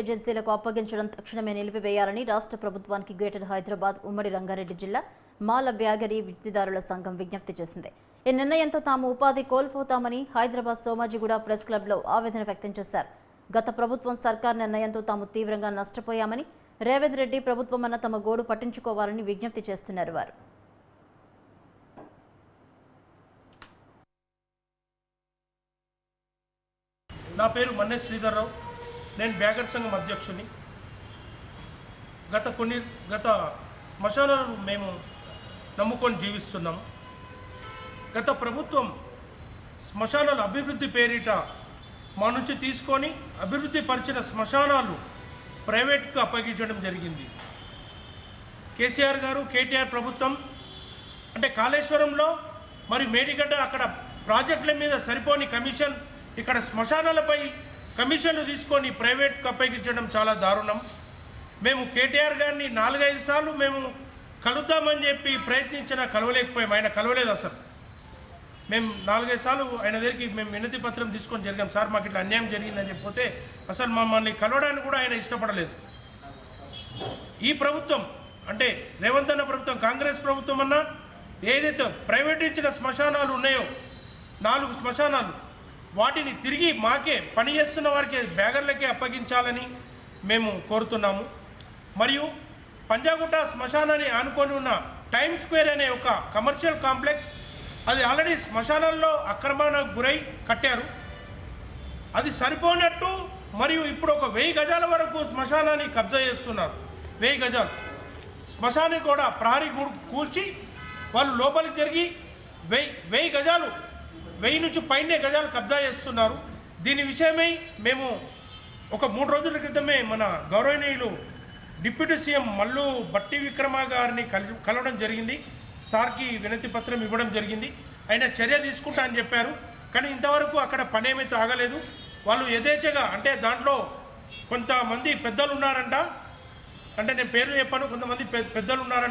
ఏజెన్సీలకు అప్పగించడం తక్షణమే నిలిపివేయాలని రాష్ట్ర ప్రభుత్వానికి గ్రేటర్ హైదరాబాద్ ఉమ్మడి రంగారెడ్డి జిల్లా మాల బ్యాగరీ విద్యుదారుల సంఘం విజ్ఞప్తి చేసింది. ఈ నిర్ణయంతో తాము ఉపాధి కోల్పోతామని హైదరాబాద్ సోమాజిగూడ ప్రెస్ క్లబ్లో ఆవేదన వ్యక్తం చేశారు. గత ప్రభుత్వం సర్కార్ నిర్ణయంతో తాము తీవ్రంగా నష్టపోయామని రేవంత్ రెడ్డి ప్రభుత్వం అన్న తమ గోడు పట్టించుకోవాలని విజ్ఞప్తి చేస్తున్నారు వారు. నా పేరు మన్నే శ్రీధర్రావు నేను బ్యాగర్ సంఘం అధ్యక్షుని గత కొన్ని గత శ్మశానాలను మేము నమ్ముకొని జీవిస్తున్నాం. గత ప్రభుత్వం శ్మశానాల అభివృద్ధి పేరిట మా నుంచి తీసుకొని అభివృద్ధి పరిచిన శ్మశానాలు ప్రైవేట్కు అప్పగించడం జరిగింది. కేసీఆర్ గారు కేటీఆర్ ప్రభుత్వం అంటే కాళేశ్వరంలో మరి మేడిగడ్డ అక్కడ ప్రాజెక్టుల మీద సరిపోని కమిషన్ ఇక్కడ శ్మశానాలపై కమిషన్లు తీసుకొని ప్రైవేట్కి అప్పగించడం చాలా దారుణం. మేము కేటీఆర్ గారిని నాలుగైదు సార్లు మేము కలుద్దామని చెప్పి ప్రయత్నించినా కలవలేకపోయాం. ఆయన కలవలేదు అసలు. మేము నాలుగైదు సార్లు ఆయన దగ్గరికి మేము వినతి పత్రం తీసుకొని జరిగాం. సార్ మాకు ఇట్లా అన్యాయం జరిగిందని చెప్పితే అసలు మమ్మల్ని కలవడానికి కూడా ఆయన ఇష్టపడలేదు. ఈ ప్రభుత్వం అంటే రేవంత్ అన్న ప్రభుత్వం కాంగ్రెస్ ప్రభుత్వం అన్నా ఏదైతే ప్రైవేట్ ఇచ్చిన శ్మశానాలు ఉన్నాయో నాలుగు శ్మశానాలు వాటిని తిరిగి మాకే పని చేస్తున్న వారికి బ్యాగర్లకే అప్పగించాలని మేము కోరుతున్నాము. మరియు పంజాగుట్ట శ్మశానాన్ని ఆనుకొని ఉన్న టైమ్ స్క్వేర్ అనే ఒక కమర్షియల్ కాంప్లెక్స్ అది ఆల్రెడీ శ్మశానాల్లో అక్రమానికి గురై కట్టారు. అది సరిపోనట్టు మరియు ఇప్పుడు ఒక వెయ్యి గజాల వరకు శ్మశానాన్ని కబ్జా చేస్తున్నారు. వెయ్యి గజాలు. శ్మశాన్ని కూడా ప్రహరీ కూల్చి వాళ్ళు లోపలికి జరిగి వెయ్యి వెయ్యి గజాలు వెయ్యి నుంచి పైనే గజాలు కబ్జా చేస్తున్నారు. దీని విషయమై మేము ఒక మూడు రోజుల క్రితమే మన గౌరవనీయులు డిప్యూటీ సీఎం మల్లు బట్టి విక్రమ గారిని కలి కలవడం జరిగింది. సార్కి వినతి పత్రం ఇవ్వడం జరిగింది. ఆయన చర్య తీసుకుంటా అని చెప్పారు. కానీ ఇంతవరకు అక్కడ పని తాగలేదు. వాళ్ళు యథేచ్ఛగా అంటే దాంట్లో కొంతమంది పెద్దలు ఉన్నారంట. అంటే నేను పేర్లు చెప్పాను. కొంతమంది పెద్దలు ఉన్నారంట.